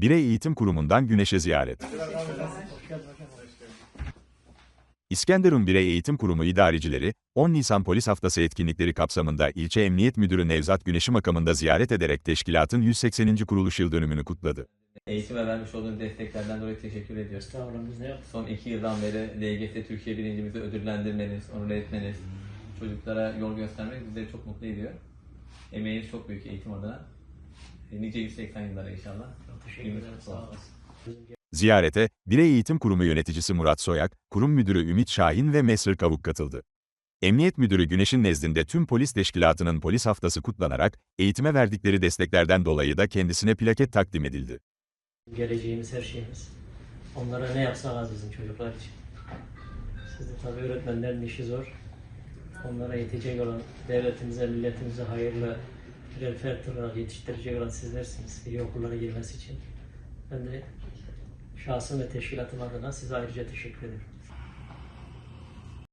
Birey Eğitim Kurumu'ndan Güneş'e ziyaret. İskenderun Birey Eğitim Kurumu idarecileri, 10 Nisan Polis Haftası etkinlikleri kapsamında ilçe Emniyet Müdürü Nevzat Güneş'i makamında ziyaret ederek teşkilatın 180. kuruluş yıl dönümünü kutladı. Eğitime vermiş olduğunuz desteklerden dolayı teşekkür ediyoruz. Estağfurullah biz ne yaptık? Son iki yıldan beri LGS Türkiye birincimizi ödüllendirmeniz, onur etmeniz, çocuklara yol göstermek bizleri çok mutlu ediyor. Emeğiniz çok büyük eğitim adına. Nice 180 yıllara inşallah. Çok Sağ olasın. Ziyarete, Birey Eğitim Kurumu yöneticisi Murat Soyak, kurum müdürü Ümit Şahin ve Mesr Kavuk katıldı. Emniyet Müdürü Güneş'in nezdinde tüm polis teşkilatının polis haftası kutlanarak, eğitime verdikleri desteklerden dolayı da kendisine plaket takdim edildi. Geleceğimiz her şeyimiz. Onlara ne yapsak az bizim çocuklar için. Siz de tabii öğretmenlerin işi zor. Onlara yetecek olan devletimize, milletimize hayırlı birer fert olarak yetiştirecek olan sizlersiniz. İyi okullara girmesi için. Ben de şahsım ve teşkilatım adına size ayrıca teşekkür ederim.